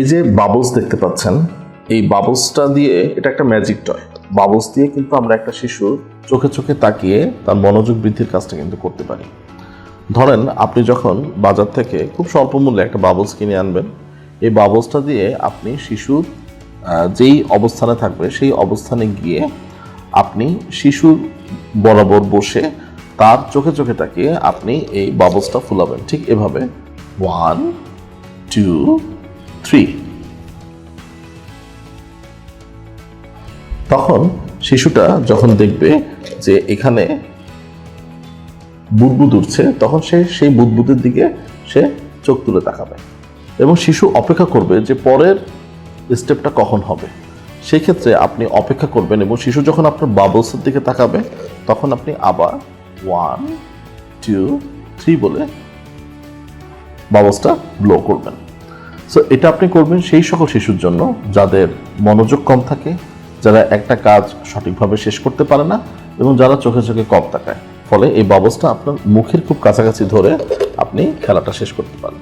এই যে বাবলস দেখতে পাচ্ছেন, এই বাবলসটা দিয়ে এটা একটা ম্যাজিক টয় বাবলস দিয়ে কিন্তু আমরা একটা শিশু চোখে চোখে তাকিয়ে তার মনোযোগ বৃদ্ধির কাজটা কিন্তু করতে পারি। ধরেন আপনি যখন বাজার থেকে খুব স্বল্প মূল্যে একটা বাবলস কিনে আনবেন, এই বাবলসটা দিয়ে আপনি শিশুর যেই অবস্থানে থাকবে সেই অবস্থানে গিয়ে আপনি শিশুর বরাবর বসে তার চোখে চোখে তাকিয়ে আপনি এই বাবলসটা ফুলাবেন। ঠিক এভাবে। One two three. তখন শিশুটা যখন দেখবে যে এখানে বুদবুদ উঠছে, তখন সে সেই বুদবুদের দিকে সে চোখ তুলে তাকাবে। এবং শিশু অপেক্ষা করবে যে পরের স্টেপটা কখন হবে। সেই ক্ষেত্রে আপনি অপেক্ষা করবেন এবং শিশু যখন আপনার বাবলসের দিকে তাকাবে, তখন আপনি আবার ওয়ান টু থ্রি বলে বাবলসটা ব্লো করবেন। সো এটা আপনি করবেন সেই সকল শিশুর জন্য যাদের মনোযোগ কম থাকে, যারা একটা কাজ সঠিকভাবে শেষ করতে পারে না এবং যারা চোখে চোখে কম তাকায়। ফলে এই ব্যবস্থা আপনার মুখের খুব কাছাকাছি ধরে আপনি খেলাটা শেষ করতে পারেন।